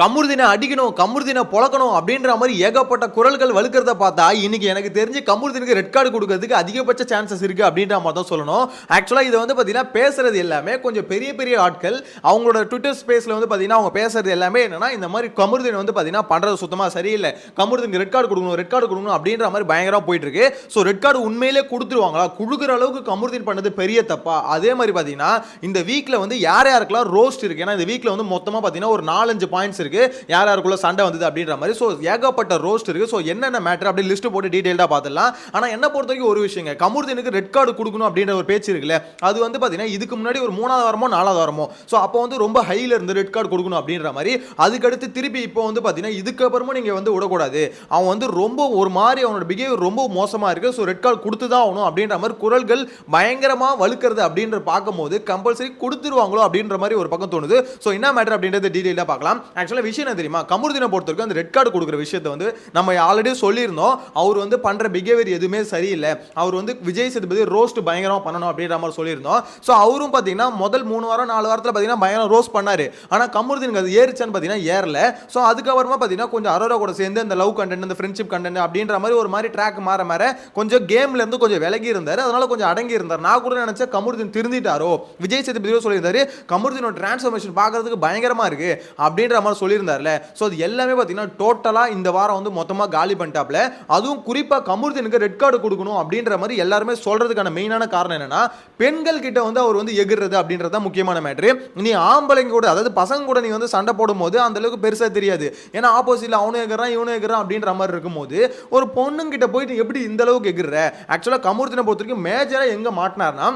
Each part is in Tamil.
கமுருதினை அடிக்கணும் கமுருதினை பொழக்கணும் அப்படின்ற மாதிரி ஏகப்பட்ட குரல்கள் வலுக்கிறத பார்த்தா இன்னைக்கு எனக்கு தெரிஞ்சு கமுருதினுக்கு ரெட் கார்டு கொடுக்கறதுக்கு அதிகபட்ச சான்சஸ் இருக்கு அப்படின்ற மாதிரி தான் சொல்லணும். ஆக்சுவலாக இது வந்து பார்த்தீங்கன்னா பேசுறது எல்லாமே கொஞ்சம் பெரிய பெரிய ஆட்கள் அவங்களோட ட்விட்டர் ஸ்பேஸில் வந்து பார்த்தீங்கன்னா அவங்க பேசுறது எல்லாமே என்னன்னா இந்த மாதிரி கமுருதினை வந்து பார்த்தீங்கன்னா பண்றது சுத்தமாக சரியில்லை. கமுருதினுக்கு ரெட் கார்டு கொடுக்கணும் ரெட் கார்டு கொடுக்கணும் அப்படின்ற மாதிரி பயங்கரமா போயிட்டு இருக்கு ஸோ ரெட் கார்டு உண்மையிலே கொடுத்துருவாங்களா? கொடுக்குற அளவுக்கு கமுருதின் பண்ணது பெரிய தப்பா? அதே மாதிரி பார்த்தீங்கன்னா இந்த வீக்கில் வந்து யார் யாருக்கெல்லாம் ரோஸ்ட் இருக்கு? ஏன்னா இந்த வீக்கில் வந்து மொத்தமாக பார்த்தீங்கன்னா ஒரு நாலஞ்சு பாயிண்ட்ஸ் இருக்கு. யார் யாருக்குள்ள சண்டை வந்தது அப்படின்ற மாதிரி. ஸோ ஏகப்பட்ட ரோஸ்ட் இருக்கு. ஸோ என்னென்ன மேட்டர் அப்படி லிஸ்ட் போட்டு டீட்டெயிலாக பார்த்துடலாம் ஆனால் என்ன பொறுத்த வரைக்கும் ஒரு விஷயங்க. கமுர்தீனுக்கு ரெட் கார்டு கொடுக்கணும் அப்படின்ற ஒரு பேச்சு இருக்குல்ல அது வந்து பார்த்தீங்கன்னா இதுக்கு முன்னாடி ஒரு மூணாவது வாரமோ நாலாவது வாரமோ. ஸோ அப்போ வந்து ரொம்ப ஹைல இருந்து ரெட் கார்டு கொடுக்கணும் அப்படின்ற மாதிரி. அதுக்கடுத்து திருப்பி இப்போ வந்து பார்த்தீங்கன்னா இதுக்கப்புறமும் நீங்கள் வந்து விடக்கூடாது. அவன் வந்து ரொம்ப ஒரு மாதிரி அவனோட பிஹேவியர் ரொம்ப மோசமாக இருக்கு. ஸோ ரெட் கார்டு கொடுத்து தான் ஆகணும் அப்படின்ற மாதிரி குரல்கள் பயங்கரமாக வலுக்கிறது அப்படின்ற பார்க்கும்போது கம்பல்சரி கொடுத்துருவாங்களோ அப்படின்ற மாதிரி ஒரு பக்கம் தோணுது. ஸோ என்ன மேட்டர் அப்படின்றது டீட்டெயிலாக பார்க்கலாம். ஆக்சுவலாக விஷயம் என்ன தெரியுமா? கமுருதினை பொறுத்த வரைக்கும் அந்த ரெட் கார்டு கொடுக்குற விஷயத்தை வந்து நம்ம ஆல்ரெடி சொல்லியிருந்தோம். அவர் வந்து பண்ணுற பிஹேவியர் எதுவுமே சரியில்லை. அவர் வந்து விஜய் சேதுபதி ரோஸ்ட் பயங்கரமாக பண்ணணும் அப்படின்ற மாதிரி சொல்லியிருந்தோம். ஸோ அவரும் பார்த்தீங்கன்னா முதல் மூணு வாரம் நாலு வாரத்தில் பார்த்தீங்கன்னா பயங்கரம் ரோஸ்ட் பண்ணார். ஆனால் கமுருதினுக்கு அது ஏறிச்சான்னு பார்த்தீங்கன்னா ஏறல. ஸோ அதுக்கப்புறமா பார்த்தீங்கன்னா கொஞ்சம் அரோரா கூட சேர்ந்து அந்த லவ் கண்டென்ட் அந்த ஃப்ரெண்ட்ஷிப் கண்டென்ட் அப்படின்ற மாதிரி ஒரு மாதிரி ட்ராக் மாற மாற கொஞ்சம் கேம்ல இருந்து கொஞ்சம் விலகி இருந்தார். அதனால கொஞ்சம் அடங்கி இருந்தார். நான் கூட நினைச்சேன் கமுருதீன் திருந்திட்டாரோ? விஜய் சேதுபதியோ சொல்லியிருந்தாரு கமுருதீனோட டிரான்ஸ்ஃபர்மேஷன் பார்க்கறதுக்கு பயங்கரமா இருக்கு அப்படின்ற மாதிரி சொல்லியிருந்தார்ல. ஸோ அது எல்லாமே பார்த்தீங்கன்னா டோட்டலாக இந்த வாரம் வந்து மொத்தமாக காலி பண்ணிட்டாப்ல. அதுவும் குறிப்பாக கமுருதீனுக்கு ரெட் கார்டு கொடுக்கணும் அப்படின்ற மாதிரி எல்லாருமே சொல்கிறதுக்கான மெயினான காரணம் என்னென்னா பெண்கள் கிட்ட வந்து அவர் வந்து எகிர்றது அப்படின்றது தான் முக்கியமான மேட்ரு நீ ஆம்பளைங்க கூட அதாவது பசங்க கூட நீ வந்து சண்டை போடும்போது அந்த அளவுக்கு பெருசாக தெரியாது. ஏன்னா ஆப்போசிட்டில் அவனும் எகிறான் இவனும் எகிறான் அப்படின்ற மாதிரி இருக்கும்போது ஒரு பொண்ணுங்கிட்ட போயிட்டு எப்படி இந்த அளவுக்கு எகிர்ற? ஆக்சுவலாக கமுருத்தினை பொறுத்த வரைக்கும் மேஜராக எங்கே மாட்டினார்னா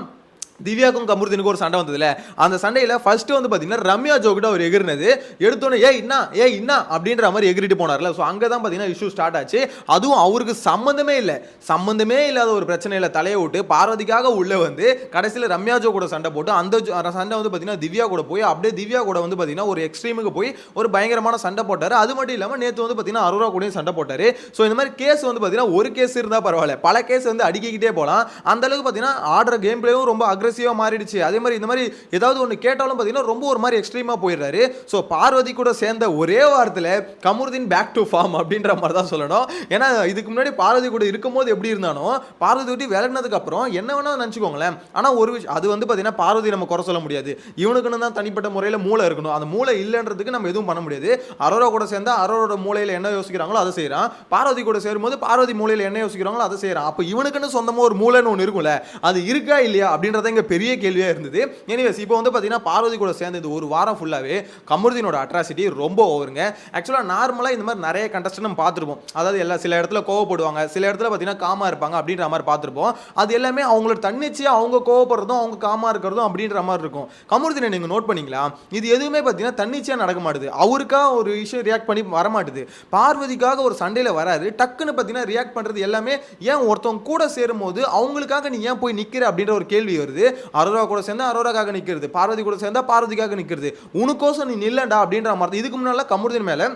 திவ்யாக்கும் கமுருதினுக்கும் ஒரு சண்டை வந்ததுல. அந்த சண்டையில் ஃபர்ஸ்ட் வந்து பார்த்தீங்கன்னா ரம்யா ஜோக்கிட்ட அவர் எகிர்னது எடுத்தோன்னே ஏ இன்னா ஏ இன்னா அப்படின்ற மாதிரி எகிரிட்டு போனார்ல. ஸோ அங்கே தான் பார்த்தீங்கன்னா இஷ்யூ ஸ்டார்ட் ஆச்சு. அதுவும் அவருக்கு சம்மந்தமே இல்லை. சம்மந்தமே இல்லாத ஒரு பிரச்சனையில் தலையை விட்டு பார்வதிக்காக உள்ளே வந்து கடைசியில் ரம்யா ஜோ கூட சண்டை போட்டு அந்த ஜோ- அந்த சண்டை வந்து பார்த்தீங்கன்னா திவ்யா கூட போய் அப்படியே திவ்யா கூட வந்து பார்த்தீங்கன்னா ஒரு எக்ஸ்ட்ரீமுக்கு போய் ஒரு பயங்கரமான சண்டை போட்டார். அது மட்டும் இல்லாமல் நேற்று வந்து பார்த்தீங்கன்னா அரோரா கூடயும் சண்டை போட்டார். ஸோ இந்த மாதிரி கேஸ் வந்து பார்த்தீங்கன்னா ஒரு கேஸ் இருந்தால் பரவாயில்ல. பல கேஸ் வந்து அடிக்கிக்கிட்டே போகலாம் அந்த அளவுக்கு பார்த்தீங்கன்னா ஆடுற கேம் பிளேயும் ரொம்ப அக்ரெசிவாக மாறிடுச்சு. அதே மாதிரி இந்த மாதிரி ஏதாவது ஒன்று கேட்டாலும் பார்த்தீங்கன்னா ரொம்ப ஒரு மாதிரி எக்ஸ்ட்ரீமாக போயிடுறாரு. ஸோ பார்வதி கூட சேர்ந்த ஒரே வாரத்தில் கமருதீன் பேக் டு ஃபார்ம் அப்படின்ற மாதிரி தான் சொல்லணும். ஏன்னா இதுக்கு முன்னாடி பார்வதி கூட இருக்கும்போது எப்படி இருந்தாலும் பார்வதி விட்டு விலகினதுக்கு அப்புறம் என்ன வேணா நினச்சிக்கோங்களேன். ஆனால் ஒரு விஷயம் அது வந்து பார்த்தீங்கன்னா பார்வதி நம்ம குறை சொல்ல முடியாது. இவனுக்குன்னு தான் தனிப்பட்ட முறையில் மூளை இருக்கணும். அந்த மூளை இல்லைன்றதுக்கு நம்ம எதுவும் பண்ண முடியாது. அரோரா கூட சேர்ந்தா அரோரோட மூளையில் என்ன யோசிக்கிறாங்களோ அதை செய்கிறான் பார்வதி கூட சேரும்போது பார்வதி மூளையில் என்ன யோசிக்கிறாங்களோ அதை செய்கிறான் அப்போ இவனுக்குன்னு சொந்தமாக ஒரு மூளைன்னு ஒன்று இருக்கும்ல. அது இருக்கா இல்லையா அப்படின்றத இங்கே பெரிய கேள்வியாக இருந்தது. எனிவேஸ் இப்போ வந்து பார்த்தீங்கன்னா பார்வதி கூட சேர்ந்து இந்த ஒரு வாரம் ஃபுல்லாகவே கமருதீனோட அட்ராசிட்டி ரொம்ப ஓவருங்க ஆக்சுவலாக நார்மலாக இந்த மாதிரி நிறைய கண்டஸ்டன் நம்ம பார்த்துருப்போம். அதாவது எல்லா சில இடத்துல கோவப்படுவாங்க. சில இடத்துல பார்த்தீங்கன்னா காமா இருப்பாங்க அப்படின்ற மாதிரி பார்த்துருப்போம். அது எல்லாமே அவங்களோட தன்னிச்சையாக அவங்க கோவப்படுறதும் அவங்க காமா இருக்கிறதும் அப்படின்ற மாதிரி இருக்கும். கமருதீனை நீங்கள் நோட் பண்ணிங்களா? இது எதுவுமே பார்த்தீங்கன்னா தன்னிச்சையாக நடக்க மாட்டுது. அவருக்கா ஒரு விஷயம் ரியாக்ட் பண்ணி வர மாட்டுது பார்வதிக்காக ஒரு சண்டையில் வராது டக்குன்னு பார்த்தீங்கன்னா ரியாக்ட் பண்ணுறது எல்லாமே ஏன் ஒருத்தவங்க கூட சேரும்போது அவங்களுக்காக நீ ஏன் போய் நிற்கிற அப்படின்ற ஒரு கேள்வி வருது. அரோரா கூட சேர்ந்தா அரோராக்காக நிற்கிறது பார்வதி கூட சேர்ந்தா பார்வதிக்காக நிற்கிறது உனக்கோசம் நீ நில்லண்டா அப்படின்ற மாதிரி இதுக்கு முன்னால் கமுருதின் மேலே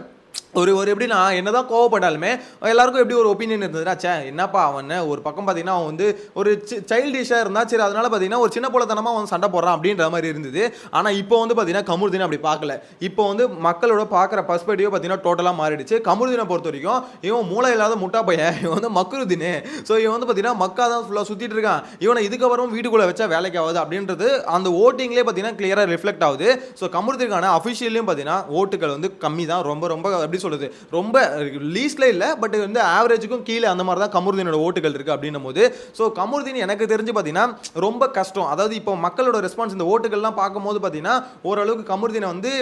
ஒரு ஒரு எப்படின்னா என்னதான் கோவப்பட்டாலுமே எல்லாருக்கும் எப்படி ஒரு ஒப்பீனியன் இருந்ததுன்னா சே என்னப்பா அவன்? ஒரு பக்கம் பார்த்தீங்கன்னா அவன் வந்து ஒரு சைல்டிஷாக இருந்தா சரி அதனால பார்த்தீங்கன்னா ஒரு சின்ன போலத்தனமாக அவன் சண்டை போடுறான் அப்படின்ற மாதிரி இருந்தது. ஆனால் இப்போ வந்து பார்த்தீங்கன்னா கமுருதினை அப்படி பார்க்கல இப்போ வந்து மக்களோட பார்க்குற பர்ஸ்பெக்டிவ் பார்த்தீங்கன்னா டோட்டலாக மாறிடுச்சு. கமுருதினை பொறுத்த வரைக்கும் இவன் மூளை இல்லாத முட்டா பையன் இவன் வந்து மக்ருதினு ஸோ இவன் வந்து பார்த்தீங்கன்னா மக்கா தான் ஃபுல்லாக சுற்றிட்டு இருக்கான். இவனை இதுக்கப்புறம் வீட்டுக்குள்ளே வச்சா வேலைக்கு ஆகுது அப்படின்றது அந்த ஓட்டிங்லேயே பார்த்தீங்கன்னா கிளியராக ரிஃப்ளெக்ட் ஆகுது. ஸோ கமுருதிற்கான அஃபிஷியல்லையும் பார்த்தீங்கன்னா ஓட்டுகள் வந்து கம்மி தான் ரொம்ப ரொம்ப அப்படி சொல்லுது. ரொம்ப லீஸ்ட்ல இல்லை பட் வந்து ஆவரேஜுக்கும் கீழே அந்த மாதிரி தான் கமுருதீனோட ஓட்டுகள் இருக்கு அப்படின்னும் போது. ஸோ கமுருதீன் எனக்கு தெரிஞ்சு பார்த்தீங்கன்னா ரொம்ப கஷ்டம். அதாவது இப்போ மக்களோட ரெஸ்பான்ஸ் இந்த ஓட்டுகள்லாம் பார்க்கும்போது பார்த்தீங்கன்னா ஓரளவுக்கு கமுருதீனை வந்து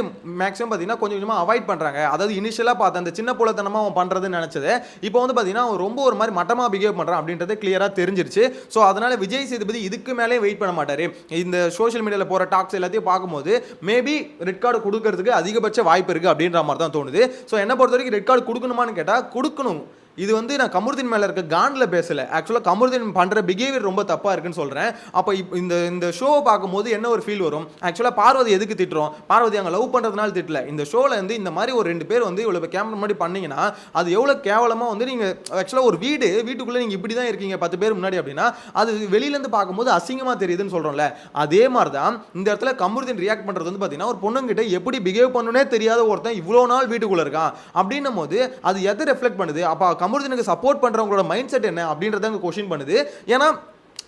மேக்ஸிமம் பார்த்தீங்கன்னா கொஞ்சம் கொஞ்சமாக அவாய்ட் பண்ணுறாங்க அதாவது இனிஷியலாக பார்த்த அந்த சின்ன புலத்தனமாக அவன் பண்ணுறதுன்னு நினச்சது. இப்போ வந்து பார்த்தீங்கன்னா அவன் ரொம்ப ஒரு மாதிரி மட்டமாக பிஹேவ் பண்ணுறான் அப்படின்றது கிளியராக தெரிஞ்சிருச்சு. ஸோ அதனால விஜய் சேதுபதி இதுக்கு மேலே வெயிட் பண்ண மாட்டார். இந்த சோஷியல் மீடியாவில் போகிற டாக்ஸ் எல்லாத்தையும் பார்க்கும்போது மேபி ரெட் கார்டு கொடுக்கறதுக்கு அதிகபட்ச வாய்ப்பு இருக்குது அப்படின்ற மாதிரி தான் தோணுது. ஸோ என்ன பொறுத்த வரைக்கும் ரெட் கார்டு கொடுக்கணுமான்னு கேட்டால் கொடுக்கணும். இது வந்து நான் கமருதீன் மேலே இருக்க காண்டில் பேசலை. ஆக்சுவலாக கமருதீன் பண்ணுற பிஹேவியர் ரொம்ப தப்பாக இருக்குன்னு சொல்கிறேன் அப்போ இந்த இந்த ஷோவை பார்க்கும்போது என்ன ஒரு ஃபீல் வரும்? ஆக்சுவலாக பார்வதி எதுக்கு திட்டுறோம்? பார்வதி அங்கே லவ் பண்ணுறதுனால திட்டல. இந்த ஷோவில் வந்து இந்த மாதிரி ஒரு ரெண்டு பேர் வந்து இவ்வளோ கேமரா முன்னாடி பண்ணிங்கன்னா அது எவ்வளோ கேவலமாக வந்து நீங்கள் ஆக்சுவலாக ஒரு வீடு வீட்டுக்குள்ளே நீங்கள் இப்படி தான் இருக்கீங்க பத்து பேர் முன்னாடி அப்படின்னா அது வெளியிலேருந்து பார்க்கும்போது அசிங்கமாக தெரியுதுன்னு சொல்கிறோம்ல அதே மாதிரி தான் இந்த இடத்துல கமருதீன் ரியாக்ட் பண்ணுறது வந்து பார்த்தீங்கன்னா ஒரு பொண்ணுங்கிட்ட எப்படி பிஹேவ் பண்ணுனே தெரியாத ஒருத்தன் இவ்வளோ நாள் வீட்டுக்குள்ளே இருக்கான். அப்படின்னும் போது அது எதை ரெஃப்ளெக்ட் பண்ணுது? அப்போ அமிர்தனுக்கு சப்போர்ட் பண்ணுறவங்களோட மைண்ட் செட் என்ன அப்படின்றத அங்கே கொஷின் பண்ணுது. ஏன்னா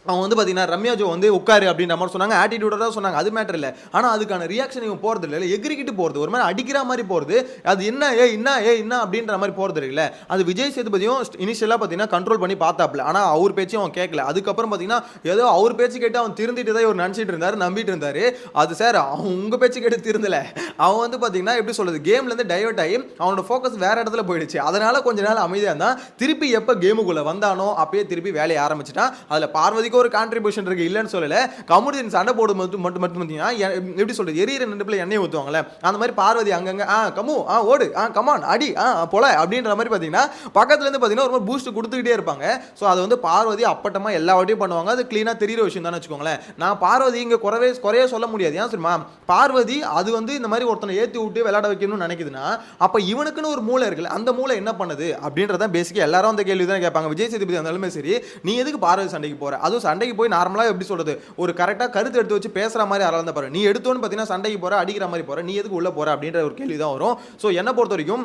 அவன் வந்து பார்த்தீங்கன்னா ரம்யா ஜோ வந்து உட்காரு அப்படின்ற மாதிரி சொன்னாங்க. ஆட்டிடியூடாக தான் சொன்னாங்க. அது மேட்டர் இல்லை. ஆனால் அதுக்கான ரியாக்ஷன் இவன் போகிறது இல்லை. எகிரிக்கிட்டு போகிறது ஒரு மாதிரி அடிக்கிற மாதிரி போகிறது அது என்ன ஏ என்ன ஏ என்ன அப்படின்ற மாதிரி போகிறது இல்லை. அது விஜய் சேதுபதியும் இனிஷியலாக பார்த்தீங்கன்னா கண்ட்ரோல் பண்ணி பார்த்தாப்ல ஆனால் அவர் பேச்சையும் அவன் கேட்கல அதுக்கப்புறம் பார்த்தீங்கன்னா ஏதோ அவர் பேச்சு கேட்டு அவன் திருந்திட்டு தான் இவர் நினச்சிட்டு இருந்தார் நம்பிட்டு இருந்தார். அது சார் அவன் உங்கள் பேச்சு கேட்டு திருந்தல. அவன் வந்து பார்த்தீங்கன்னா எப்படி சொல்கிறது கேம்லேருந்து டைவர்ட் ஆகி அவனோட ஃபோக்கஸ் வேறு இடத்துல போயிடுச்சு. அதனால் கொஞ்ச நாள் அமைதியாக இருந்தான். திருப்பி எப்போ கேமுக்குள்ளே வந்தானோ அப்பயே திருப்பி வேலையை ஆரம்பிச்சிட்டான். அதில் பார்வதிக்கு ஒரு கான்ட்ரிபியூஷன் இருக்கு. இல்லைன்னு சொல்லலை. கமுடியன் சண்டை போடும் மட்டும் மட்டும் மட்டும் பார்த்தீங்கன்னா எ- எப்படி சொல்கிறது எரியிற ரெண்டு பிள்ளை எண்ணெய் ஊற்றுவாங்களே அந்த மாதிரி பார்வதி அங்கங்கே ஆ கமு ஆ ஓடு ஆ கமான் அடி ஆ பொல அப்படின்ற மாதிரி பார்த்தீங்கன்னா பக்கத்துலேருந்து பார்த்தீங்கன்னா ஒரு மாதிரி பூஸ்ட் கொடுத்துக்கிட்டே இருப்பாங்க. ஸோ அது வந்து பார்வதி அப்பட்டமாக எல்லா வாட்டியும் பண்ணுவாங்க. அது க்ளீனாக தெரியிற விஷயம் தானே வச்சுக்கோங்களேன். நான் பார்வதி இங்கே குறவே குறைய சொல்ல முடியாது. ஏன் சரிமா பார்வதி அது வந்து இந்த மாதிரி ஒருத்தனை ஏற்றி விட்டு விளையாட வைக்கணும்னு நினைக்குதுன்னா அப்போ இவனுக்குன்னு ஒரு மூளை இருக்குல்ல அந்த மூளை என்ன பண்ணுது? அப்படின்றதான் பேசிக்காக எல்லாரும் அந்த கேள்வி தான் கேட்பாங்க. விஜய் சேதுபதி இருந்தாலுமே சரி நீ எதுக்கு பார்வதி சண்டைக்கு போகிற அதுவும் சண்டைக்கு போய் நார்மலாக எப்படி சொல்கிறது ஒரு கரெக்டாக கருத்து எடுத்து வச்சு பேசுற மாதிரி யாராவது இருந்தா பாரு. நீ எடுத்தோன்னு பார்த்தீங்கன்னா சண்டைக்கு போற அடிக்கிற மாதிரி போற நீ எதுக்கு உள்ளே போகிற அப்படின்ற ஒரு கேள்வி தான் வரும். ஸோ என்னை பொறுத்த வரைக்கும்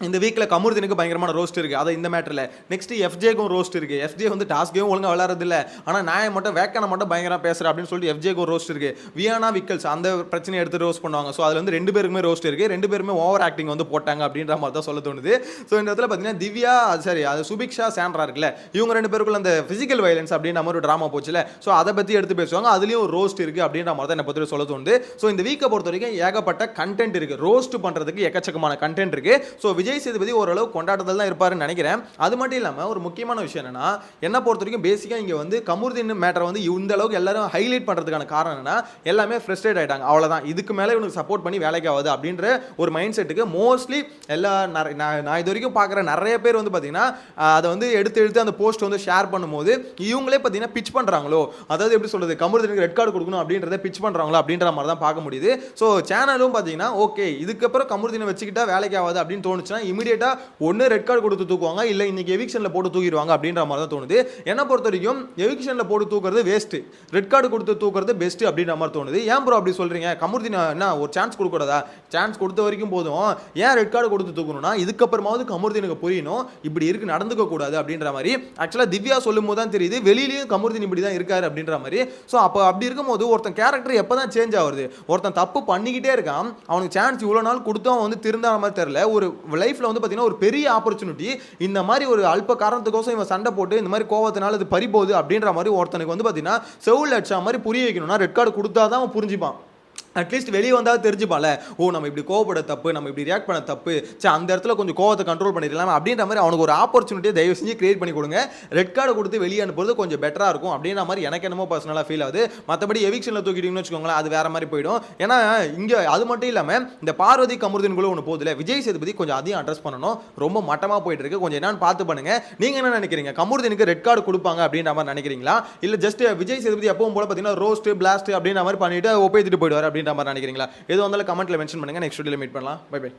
இந்த வீக்கில் கமுருதினுக்கு பயங்கரமான ரோஸ்ட் இருக்குது அதை இந்த மேட்டரில் நெக்ஸ்ட்டு எஃப்ஜேக்கும் ரோஸ்ட் இருக்குது எஃப்ஜே வந்து டாஸ்கேவும் ஒழுங்காக விளாட்றதில்ல ஆனால் நான் மட்டும் வேக்கான மட்டும் பயங்கரமாக பேசுகிறேன் அப்படின்னு சொல்லிட்டு எஃப்ஜேக்கும் ரோஸ்ட் இருக்குது வியானா விக்கல்ஸ் அந்த பிரச்சனையை எடுத்து ரோஸ்ட் பண்ணுவாங்க. ஸோ அதில் வந்து ரெண்டு பேருக்குமே ரோஸ்ட் இருக்குது ரெண்டு பேருமே ஓவர் ஆக்டிங் வந்து போட்டாங்க அப்படின்ற மாதிரி தான் சொல்ல தோணுது. ஸோ இந்த இடத்துல பார்த்தீங்கன்னா திவ்யா சரி அது சுபிக்ஷா சாண்ட்ரா இருக்குல்ல. இவங்க ரெண்டு பேருக்குள்ள அந்த ஃபிசிக்கல் வயலன்ஸ் அப்படின்ற மாதிரி ஒரு ட்ராமா போச்சுல ஸோ அதை பற்றி எடுத்து பேசுவாங்க. அதுலேயும் ஒரு ரோஸ்ட் இருக்குது அப்படின்ற மாதிரி தான் என்னை பற்றி சொல்ல தோணுது. ஸோ இந்த வீக்கை பொறுத்த வரைக்கும் ஏகப்பட்ட கண்டென்ட் இருக்குது ரோஸ்ட் பண்ணுறதுக்கு எக்கச்சக்கமான கண்டென்ட் இருக்குது ஸோ விஜய் சேதுபதி ஓரளவு கொண்டாட்டத்தில் தான் இருப்பாருன்னு நினைக்கிறேன். அது மட்டும் இல்லாமல் ஒரு முக்கியமான விஷயம் என்னன்னா என்ன பொறுத்த வரைக்கும் பேசிக்காக இங்கே வந்து கமுருதீன் மேட்டரை வந்து இந்த அளவுக்கு எல்லாரும் ஹைலைட் பண்ணுறதுக்கான காரணம் என்னன்னா எல்லாமே ஃப்ரெஸ்ட்ரேட் ஆகிட்டாங்க அவ்வளோதான் இதுக்கு மேலே இவனுக்கு சப்போர்ட் பண்ணி வேலைக்கு ஆகுது அப்படின்ற ஒரு மைண்ட் செட்டுக்கு மோஸ்ட்லி எல்லா நான் நான் இது வரைக்கும் பார்க்குற நிறைய பேர் வந்து பார்த்தீங்கன்னா அதை வந்து எடுத்து எடுத்து அந்த போஸ்ட் வந்து ஷேர் பண்ணும்போது இவங்களே பார்த்தீங்கன்னா பிச் பண்ணுறாங்களோ அதாவது எப்படி சொல்றது கமுருதனுக்கு ரெட் கார்டு கொடுக்கணும் அப்படின்றத பிச் பண்ணுறாங்களோ அப்படின்ற மாதிரி தான் பார்க்க முடியுது. ஸோ சேனலும் பார்த்தீங்கன்னா ஓகே இதுக்கப்புறம் கமுருதீனை வச்சுக்கிட்டா வேலைக்கு ஆகாது அப்படின்னு தோணுச்சு ஆச்சுன்னா இமீடியட்டாக ஒன்று ரெட் கார்டு கொடுத்து தூக்குவாங்க இல்லை இன்னைக்கு எவிக்ஷனில் போட்டு தூக்கிடுவாங்க அப்படின்ற மாதிரி தான் தோணுது. என்னை பொறுத்த வரைக்கும் எவிக்ஷனில் போட்டு தூக்குறது வேஸ்ட்டு ரெட் கார்டு கொடுத்து தூக்குறது பெஸ்ட்டு அப்படின்ற மாதிரி தோணுது. ஏன் ப்ரோ அப்படி சொல்கிறீங்க கமுர்தீன் என்ன ஒரு சான்ஸ் கொடுக்கூடாதா சான்ஸ் கொடுத்த வரைக்கும் போதும். ஏன் ரெட் கார்டு கொடுத்து தூக்கணும்னா இதுக்கப்புறமாவது கமுருதீனுக்கு புரியணும். இப்படி இருக்கு நடந்துக்க கூடாது அப்படின்ற மாதிரி. ஆக்சுவலாக திவ்யா சொல்லும் போது தான் தெரியுது வெளியிலயும் கமுருதீன் இப்படி தான் இருக்காரு அப்படின்ற மாதிரி. ஸோ அப்போ அப்படி இருக்கும்போது ஒருத்தன் கேரக்டர் எப்போ தான் சேஞ்ச் ஆகுது ஒருத்தன் தப்பு பண்ணிக்கிட்டே இருக்கான். அவனுக்கு சான்ஸ் இவ்வளோ நாள் கொடுத்தும் அவன் வந்து திருந்தான மாதிரி தெரில ஒரு லைஃப்பில் வந்து பார்த்தீங்கன்னா ஒரு பெரிய ஆப்பர்ச்சுனிட்டி இந்த மாதிரி ஒரு அல்ப காரணத்துக்கோசம் இவன் சண்டை போட்டு இந்த மாதிரி கோவத்தினால இது பறி போகுது அப்படின்ற மாதிரி ஒருத்தனுக்கு வந்து பார்த்தீங்கன்னா செவுல் அடிச்சா மாதிரி புரிய வைக்கணும்னா ரெட் கார்டு கொடுத்தா தான் அவன் புரிஞ்சுப்பான். அட்லீஸ்ட் வெளியே வந்தால் தெரிஞ்சுப்பால ஓ நம்ம இப்படி கோவப்பட தப்பு நம்ம இப்படி ரியாக்ட் பண்ண தப்பு. சே அந்த இடத்துல கொஞ்சம் கோவத்தை கண்ட்ரோல் பண்ணிடலாம் அப்படின்ற மாதிரி அவனுக்கு ஒரு ஆப்பர்ச்சுனிட்டியை தயவு செஞ்சு கிரியேட் பண்ணி கொடுங்க. ரெட் கார்டு கொடுத்து வெளியே அனுப்புறது கொஞ்சம் பெட்டராக இருக்கும் அப்படின்ற மாதிரி எனக்கு என்னமோ பர்சனலாக ஃபீல் ஆகுது. மற்றபடி எவிக்ஷனில் தூக்கிட்டீங்கன்னு வச்சுக்கோங்களேன் அது வேற மாதிரி போயிடும். ஏன்னா இங்கே அது மட்டும் இல்லாமல் இந்த பார்வதி கமுருதின்குள்ள ஒன்று போகுதுல விஜய் சேதுபதி கொஞ்சம் அதையும் அட்ரஸ் பண்ணணும். ரொம்ப மட்டமாக போயிட்டு இருக்கு கொஞ்சம் என்னன்னு பார்த்து பண்ணுங்க. நீங்கள் என்ன நினைக்கிறீங்க? கமுருதினுக்கு ரெட் கார்டு கொடுப்பாங்க அப்படின்ற மாதிரி நினைக்கிறீங்களா? இல்லை ஜஸ்ட் விஜய் சேதுபதி எப்பவும் போல பார்த்தீங்கன்னா ரோஸ்ட் பிளாஸ்ட் அப்படின்ற மாதிரி பண்ணிட்டு ஒப்பேத்திட்டு போயிடுவார் அப்படின்ற மாதிரி நினைக்கிறீங்களா? எது வந்தாலும் கமெண்ட்ல மென்ஷன் பண்ணுங்க. நெக்ஸ்ட் வீடியோவில் மீட் பண்ணலாம். Bye by